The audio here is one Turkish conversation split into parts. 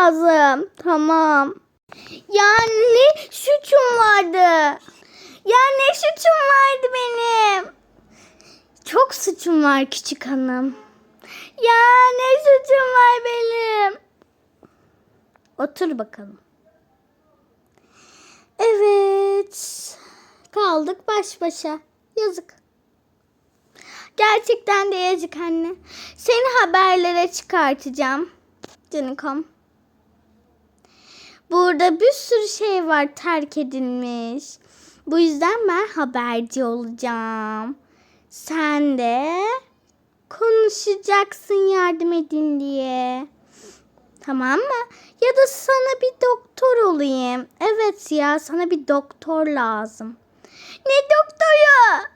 lazım. Tamam. Ya ne suçum vardı? Ya ne suçum vardı benim? Çok suçum var küçük hanım. Ya ne suçum var benim? Otur bakalım. Evet. Kaldık baş başa. Yazık. Gerçekten de yazık anne. Seni haberlere çıkartacağım. Canikom. Burada bir sürü şey var terk edilmiş. Bu yüzden ben haberci olacağım. Sen de konuşacaksın yardım edin diye. Tamam mı? Ya da sana bir doktor olayım. Evet ya sana bir doktor lazım. Ne doktoru?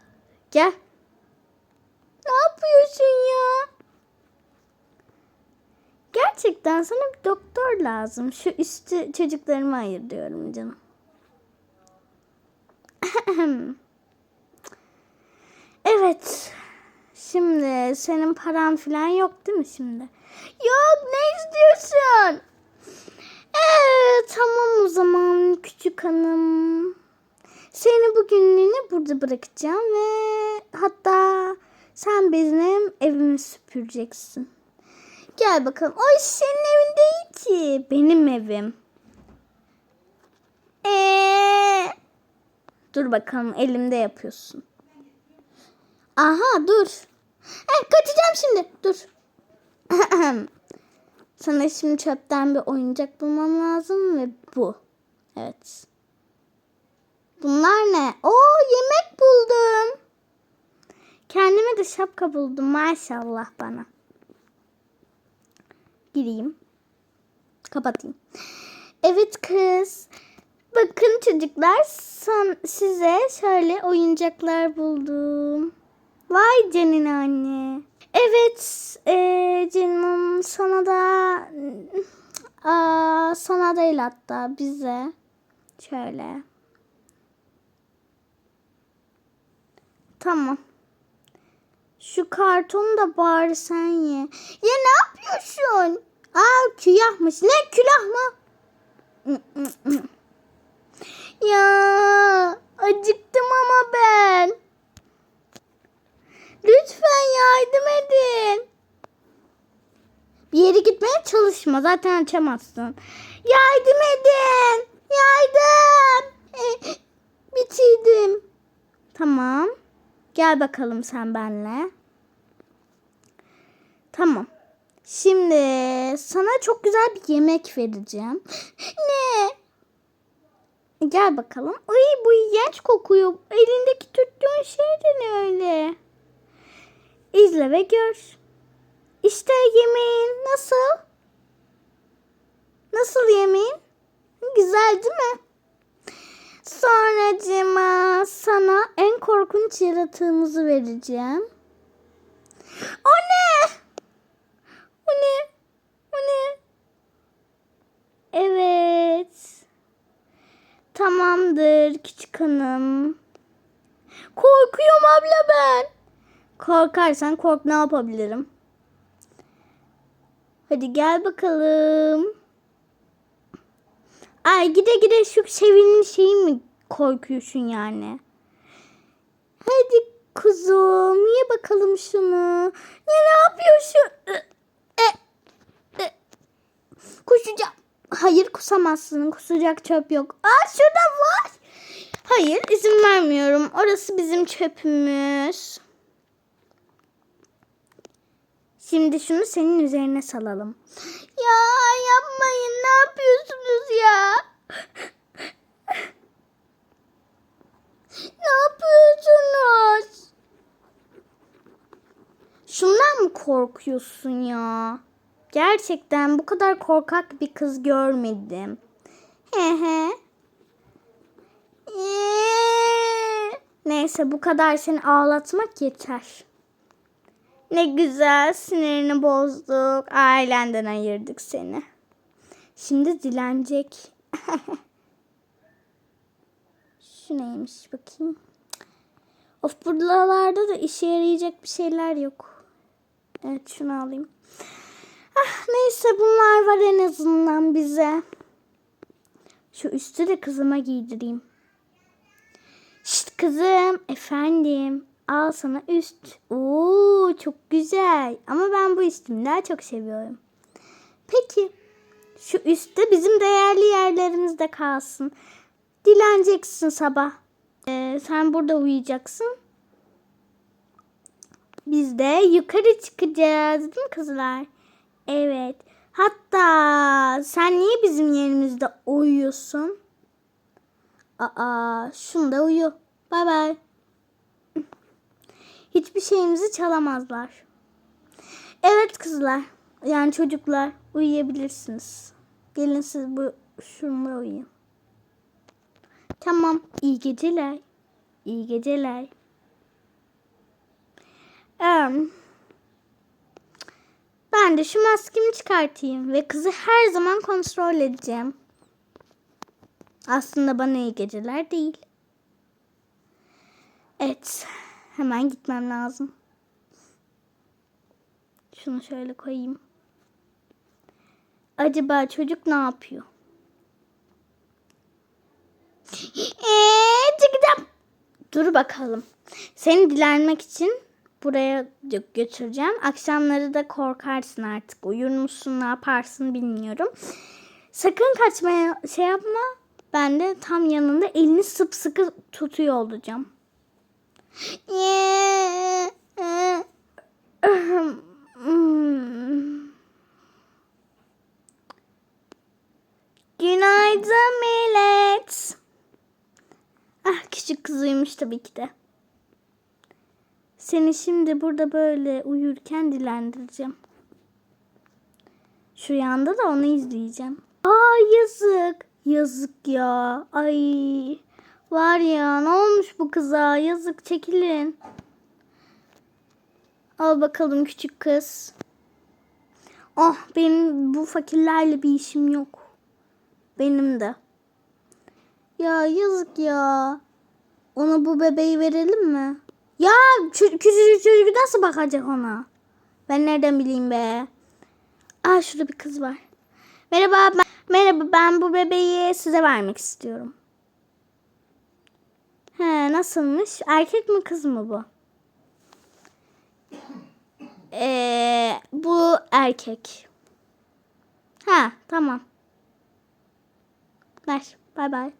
Gel. Ne yapıyorsun ya? Gerçekten sana bir doktor lazım. Şu üstü çocuklarıma ayır diyorum canım. evet. Şimdi senin paran falan yok değil mi şimdi? Yok ne istiyorsun? Evet tamam o zaman küçük hanım. Seni bugünlüğüne burada bırakacağım ve hatta sen benim evimi süpüreceksin. Gel bakalım. Ay senin evin değil ki. Benim evim. Ee, dur bakalım elimde yapıyorsun. Aha dur. Eh, kaçacağım şimdi. Dur. Sana şimdi çöpten bir oyuncak bulmam lazım ve bu. Evet. Bunlar ne? Oo yemek buldum. Kendime de şapka buldum maşallah bana. Gireyim. Kapatayım. Evet kız. Bakın çocuklar san, size şöyle oyuncaklar buldum. Vay canına anne. Evet eee canım sana da aa, sana değil hatta bize şöyle. Tamam. Şu kartonu da bari sen ye. Ya ne yapıyorsun? Aa külahmış. Ne külah mı? ya acıktım ama ben. Lütfen yardım edin. Bir yere gitmeye çalışma. Zaten açamazsın. Yardım edin. Yardım. Eh, bitirdim. Tamam. Gel bakalım sen benle. Tamam. Şimdi sana çok güzel bir yemek vereceğim. ne? Gel bakalım. Ay bu iğrenç kokuyor. Elindeki tuttuğun şey de ne öyle? İzle ve gör. İşte yemeğin nasıl? Nasıl yemeğin? Güzel değil mi? Sonracıma sana en korkunç yaratığımızı vereceğim. O ne? O ne? O ne? Evet. Tamamdır küçük hanım. Korkuyorum abla ben. Korkarsan kork ne yapabilirim? Hadi gel bakalım. Ay gide gide şu sevinin şeyi mi korkuyorsun yani? Hadi kuzum ye bakalım şunu. Ya ne yapıyorsun? E, e. Kusacağım. Hayır kusamazsın. Kusacak çöp yok. Aa şurada var. Hayır izin vermiyorum. Orası bizim çöpümüz. Şimdi şunu senin üzerine salalım. Ya yapmayın ne yapıyorsunuz ya? ne yapıyorsunuz? Şundan mı korkuyorsun ya? Gerçekten bu kadar korkak bir kız görmedim. He he. Ee, Neyse bu kadar seni ağlatmak yeter. Ne güzel sinirini bozduk. Ailenden ayırdık seni. Şimdi dilenecek. Şu neymiş bakayım. Of buralarda da işe yarayacak bir şeyler yok. Evet şunu alayım. Ah, neyse bunlar var en azından bize. Şu üstü de kızıma giydireyim. Şşt kızım, efendim. Al sana üst. Oo çok güzel. Ama ben bu üstümü daha çok seviyorum. Peki. Şu üstte bizim değerli yerlerimizde kalsın. Dileneceksin sabah. Ee, sen burada uyuyacaksın. Biz de yukarı çıkacağız değil mi kızlar? Evet. Hatta sen niye bizim yerimizde uyuyorsun? Aa, şunda uyu. Bay bay. Hiçbir şeyimizi çalamazlar. Evet kızlar. Yani çocuklar uyuyabilirsiniz. Gelin siz bu şunda uyuyun. Tamam. İyi geceler. İyi geceler. Em, ben de şu maskemi çıkartayım ve kızı her zaman kontrol edeceğim. Aslında bana iyi geceler değil. Evet. Hemen gitmem lazım. Şunu şöyle koyayım. Acaba çocuk ne yapıyor? Eee çıkacağım. Dur bakalım. Seni dilenmek için buraya gö- götüreceğim. Akşamları da korkarsın artık. Uyur musun ne yaparsın bilmiyorum. Sakın kaçmaya şey yapma. Ben de tam yanında elini sıpsıkı tutuyor olacağım. Günaydın millet. Ah küçük kızıymış tabii ki de. Seni şimdi burada böyle uyurken dilendireceğim. Şu yanda da onu izleyeceğim. Aa yazık. Yazık ya. Ay. Var ya ne olmuş bu kıza? Yazık çekilin. Al bakalım küçük kız. Oh benim bu fakirlerle bir işim yok. Benim de. Ya yazık ya. Ona bu bebeği verelim mi? Ya küçücük çocuk nasıl bakacak ona? Ben nereden bileyim be? Aa şurada bir kız var. Merhaba ben, merhaba ben bu bebeği size vermek istiyorum. He nasılmış? Erkek mi kız mı bu? Ee, bu erkek. Ha tamam. Ver. Bay bay.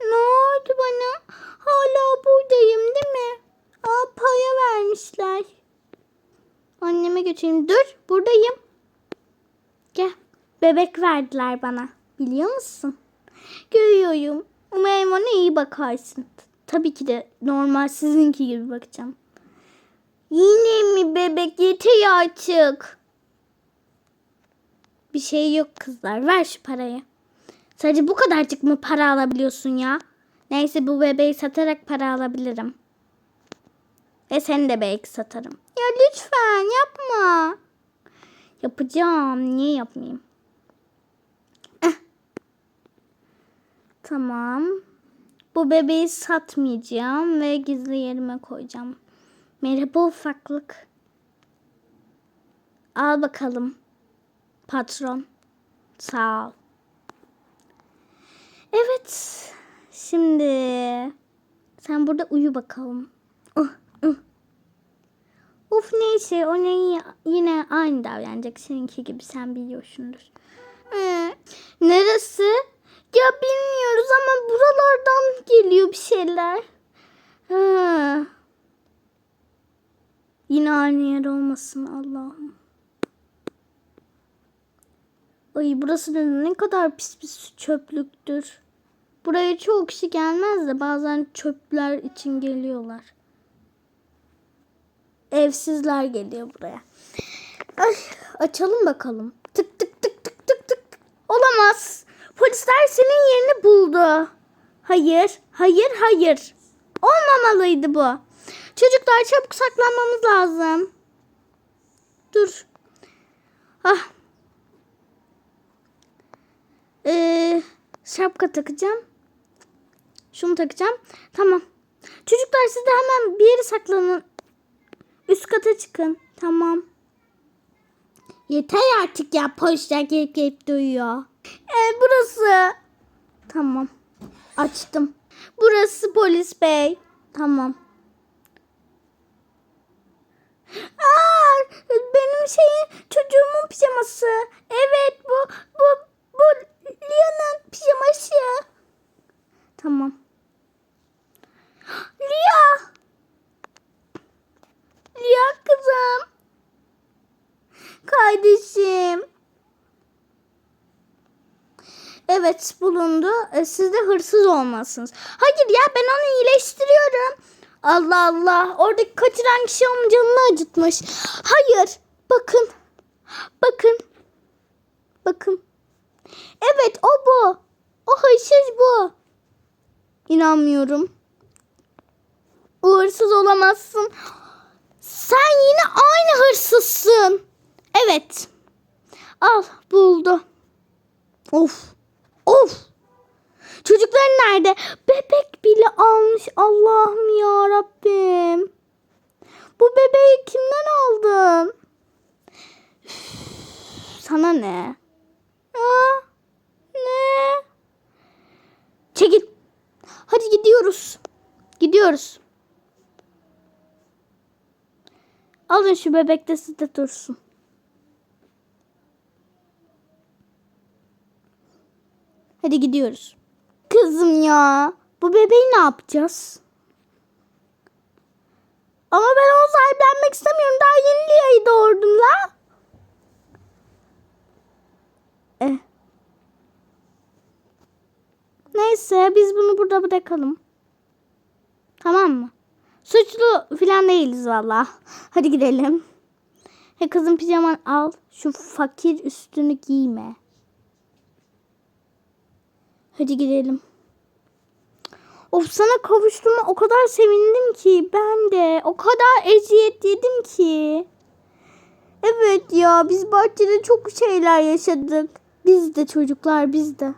Ne oldu bana? Hala buradayım değil mi? Aa, paya vermişler. Anneme götüreyim. Dur buradayım. Gel. Bebek verdiler bana. Biliyor musun? Görüyorum. Umarım ona iyi bakarsın. Tabii ki de normal sizinki gibi bakacağım. Yine mi bebek? Yeter artık. Bir şey yok kızlar. Ver şu parayı. Sadece bu kadarcık mı para alabiliyorsun ya? Neyse bu bebeği satarak para alabilirim. Ve seni de belki satarım. Ya lütfen yapma. Yapacağım. Niye yapmayayım? Tamam. Bu bebeği satmayacağım ve gizli yerime koyacağım. Merhaba ufaklık. Al bakalım. Patron. Sağ ol. Evet. Şimdi sen burada uyu bakalım. Uh, uh. Of neyse o ne yine aynı davranacak seninki gibi sen biliyorsundur. Ee, neresi? Ya bilmiyoruz ama buralardan geliyor bir şeyler. Ha. Yine aynı yer olmasın Allah'ım. Ay burası ne kadar pis pis çöplüktür. Buraya çoğu kişi gelmez de bazen çöpler için geliyorlar. Evsizler geliyor buraya. Ay, açalım bakalım. Tık tık tık tık tık tık. Olamaz. Polisler senin yerini buldu. Hayır, hayır, hayır. Olmamalıydı bu. Çocuklar çabuk saklanmamız lazım. Dur. Ah. Ee, şapka takacağım. Şunu takacağım. Tamam. Çocuklar siz de hemen bir yere saklanın. Üst kata çıkın. Tamam. Yeter artık ya polisler gelip gelip duyuyor. Ee, burası. Tamam. Açtım. Burası polis bey. Tamam. Aa, benim şeyin çocuğumun pijaması. Evet bu bu bu Lia'nın pijaması. Tamam. Evet bulundu. E, Siz de hırsız olmasınız. Hayır ya ben onu iyileştiriyorum. Allah Allah. Oradaki kaçıran kişi onun canını acıtmış. Hayır. Bakın. Bakın. Bakın. Evet o bu. O hırsız bu. İnanmıyorum. Hırsız olamazsın. Sen yine aynı hırsızsın. Evet. Al buldu. Of. Of. Çocuklar nerede? Bebek bile almış. Allah'ım ya Rabbim. Bu bebeği kimden aldın? Üf, Sana ne? Aa, ne? Çekil. Hadi gidiyoruz. Gidiyoruz. Alın şu bebek de sizde dursun. Hadi gidiyoruz. Kızım ya. Bu bebeği ne yapacağız? Ama ben onu sahiplenmek istemiyorum. Daha yeni Lia'yı doğurdum la. Eh. Neyse biz bunu burada bırakalım. Tamam mı? Suçlu falan değiliz valla. Hadi gidelim. He kızım pijaman al. Şu fakir üstünü giyme. Hadi gidelim. Of sana kavuştuğuma o kadar sevindim ki ben de. O kadar eziyet yedim ki. Evet ya biz bahçede çok şeyler yaşadık. Biz de çocuklar biz de.